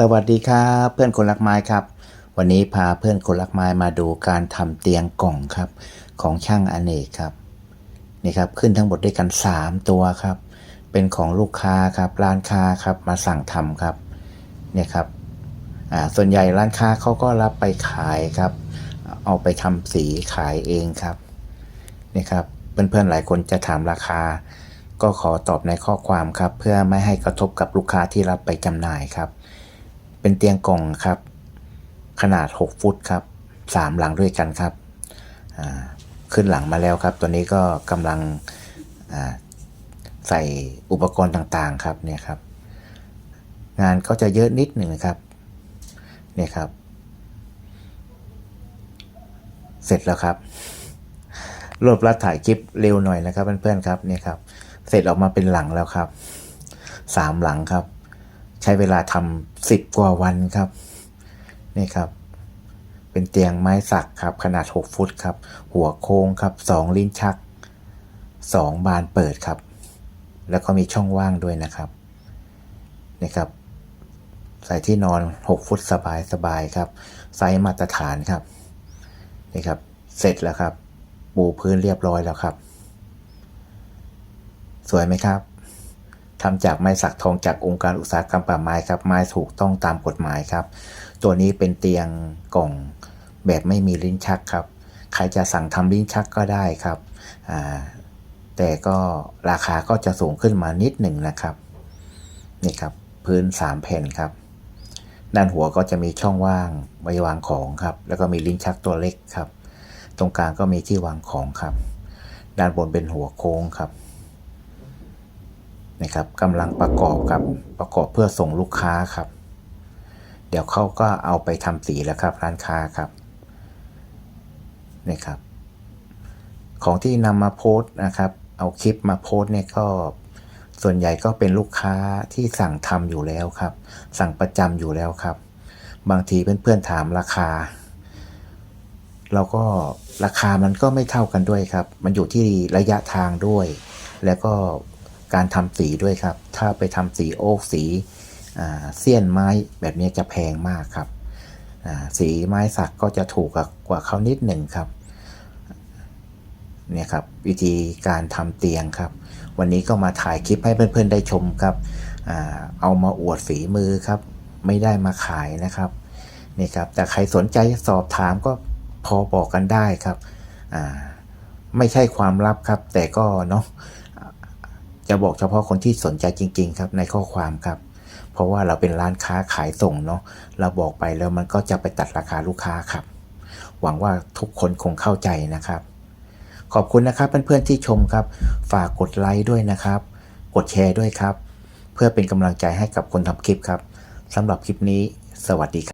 สวัสดีครับเพื่อนคนรักไม้ครับ วันนี้พาเพื่อนคนรักไม้มาดูการทำเตียงกล่องครับ ของช่างอเนกครับนี่ครับขึ้นทั้งหมดด้วยกัน 3 ตัวครับ เป็นของลูกค้าครับร้านค้าครับมาสั่งทำครับเนี่ยครับอ่าส่วนใหญ่ร้านค้าเขาก็รับไปขายครับ เอาไปทำสีขายเองครับนี่ครับเพื่อนๆหลายคนจะถามราคา ก็ขอตอบในข้อความครับ เพื่อไม่ให้กระทบกับลูกค้าที่รับไปจำหน่ายครับ เป็นเตียงกล่องครับ ขนาด 6 ฟุตครับ3หลังด้วยกันครับขึ้นหลังมาแล้วครับ ตัวนี้ก็กำลังใส่อุปกรณ์ต่างๆครับเนี่ยครับ งานก็จะเยอะนิดหนึ่งครับเนี่ยครับ เสร็จแล้วครับรวบรัดถ่ายคลิปเร็วหน่อยนะครับเพื่อนๆครับเนี่ยครับ เสร็จออกมาเป็นหลังแล้วครับสามหลังครับ ใช้เวลาทำสิบกว่าวันครับ นี่ครับ เป็นเตียงไม้สักครับ ขนาด 6 ฟุตครับ หัวโค้งครับ 2 ลิ้นชัก 2 บานเปิดครับ แล้วก็มีช่องว่างด้วยนะครับ นี่ครับ ใส่ที่นอน 6 ฟุตสบายสบายครับ ไซส์มาตรฐานครับ นี่ครับ เสร็จแล้วครับ ปูพื้นเรียบร้อยแล้วครับ สวยไหมครับ ทำจากไม้สักทองจากองค์การอุตสาหกรรมป่าไม้ครับ ไม้ถูกต้องตามกฎหมายครับ ตัวนี้เป็นเตียงกล่องแบบไม่มีลิ้นชักครับ ใครจะสั่งทำลิ้นชักก็ได้ครับ แต่ก็ราคาก็จะสูงขึ้นมานิดหนึ่งนะครับ นี่ครับพื้น 3 แผ่นครับ ด้านหัวก็จะมีช่องว่างไว้วางของครับ แล้วก็มีลิ้นชักตัวเล็กครับ ตรงกลางก็มีที่วางของครับ ด้านบนเป็นหัวโค้งครับ นะครับกำลังประกอบกับประกอบเพื่อส่งลูกค้าครับ เดี๋ยวเขาก็เอาไปทำสีแล้วครับร้านค้าครับนี่ครับ ของที่นำมาโพสต์นะครับ เอาคลิปมาโพสต์เนี่ยก็ส่วนใหญ่ก็เป็นลูกค้าที่สั่งทำอยู่แล้วครับ สั่งประจำอยู่แล้วครับ บางทีเพื่อนๆถามราคา เราก็ราคามันก็ไม่เท่ากันด้วยครับ มันอยู่ที่ระยะทางด้วย แล้วก็ การทำสีด้วยครับ ถ้าไปทำสีโอ๊กสีเสี้ยนไม้แบบนี้จะแพงมากครับ สีไม้สักก็จะถูกกว่าเขานิดหนึ่งครับเนี่ยครับวิธีการทำเตียงครับ วันนี้ก็มาถ่ายคลิปให้เพื่อนๆได้ชมครับอเอามาอวดฝีมือครับ ไม่ได้มาขายนะครับนี่ครับแต่ใครสนใจสอบถามก็พอบอกกันได้ครับไม่ใช่ความลับครับ แต่ก็เนาะ จะบอกเฉพาะคนที่สนใจจริง ๆ ครับในข้อความครับ เพราะว่าเราเป็นร้านค้าขายส่งเนาะเราบอกไปแล้วมันก็จะไปตัดราคาลูกค้าครับ หวังว่าทุกคนคงเข้าใจนะครับ ขอบคุณนะครับเพื่อนๆที่ชมครับ ฝากกดไลค์ด้วยนะครับ กดแชร์ด้วยครับ เพื่อเป็นกำลังใจให้กับคนทำคลิปครับสำหรับคลิปนี้ สวัสดีครับ